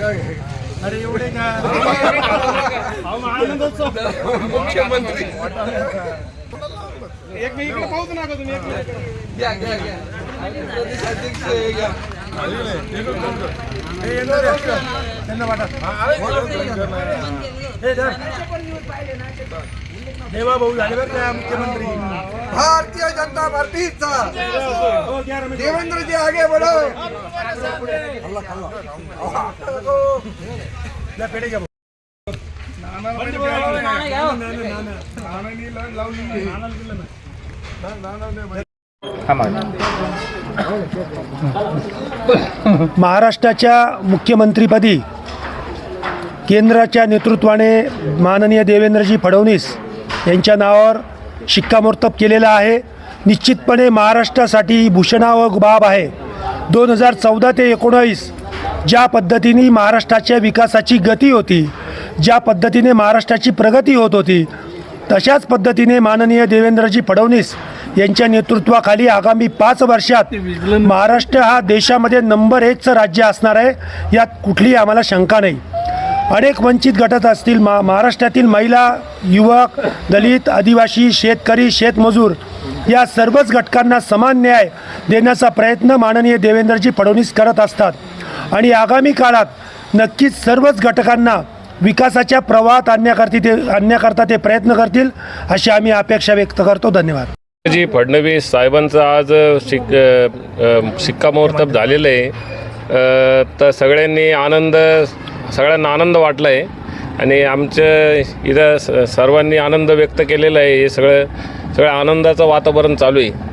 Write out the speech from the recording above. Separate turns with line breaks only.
अरे एवढे
मुख्यमंत्री.
एक मी इकडे पाहूच नका तुम्ही एक मिनिट.
घ्या घ्या घ्या प्रदेश अध्यक्ष घ्या
येणार आहे. त्यांना वाटा. हे धर. देवा भाऊ झाले बरं का मुख्यमंत्री
भारतीय जनता पार्टीचा
हो घ्या रमेश.
देवेंद्र जी आगे
पेढे घ्या. महाराष्ट्राच्या मुख्यमंत्रीपदी केंद्राच्या नेतृत्वाने माननीय देवेंद्रजी फडणवीस यांच्या नावावर शिक्कामोर्तब केलेला आहे. निश्चितपणे महाराष्ट्रासाठी ही भूषणावह बाब आहे. दोन हजार चौदा ते एकोणावीस ज्या पद्धतीने महाराष्ट्राच्या विकासाची गती होती ज्या पद्धतीने महाराष्ट्राची प्रगती होत होती तशाच पद्धतीने माननीय देवेंद्रजी फडणवीस यांच्या नेतृत्वाखाली आगामी पाच वर्षात महाराष्ट्र हा देशामध्ये नंबर एकचं राज्य असणार आहे यात कुठलीही आम्हाला शंका नाही. अनेक वंचित गटात असतील मा महाराष्ट्रातील महिला युवक दलित आदिवासी शेतकरी शेतमजूर या सर्वच घटकांना समान न्याय देण्याचा प्रयत्न माननीय देवेंद्रजी फडणवीस करत असतात. आणि आगामी काळात नक्कीच सर्वच घटकांना विकासाच्या प्रवाहात आणण्याकरती ते आणण्याकरता ते प्रयत्न करतील अशी आम्ही अपेक्षा व्यक्त करतो. धन्यवाद.
जी फडणवीस साहेबांचं आज शिक अ, शिक्कामोर्तब झालेलं आहे. तर सगळ्यांनी आनंद सगळ्यांना आनंद वाटला आहे आणि आमच्या इथं स- सर्वांनी आनंद व्यक्त केलेला आहे. हे सगळं सगळं आनंदाचं वातावरण चालू आहे.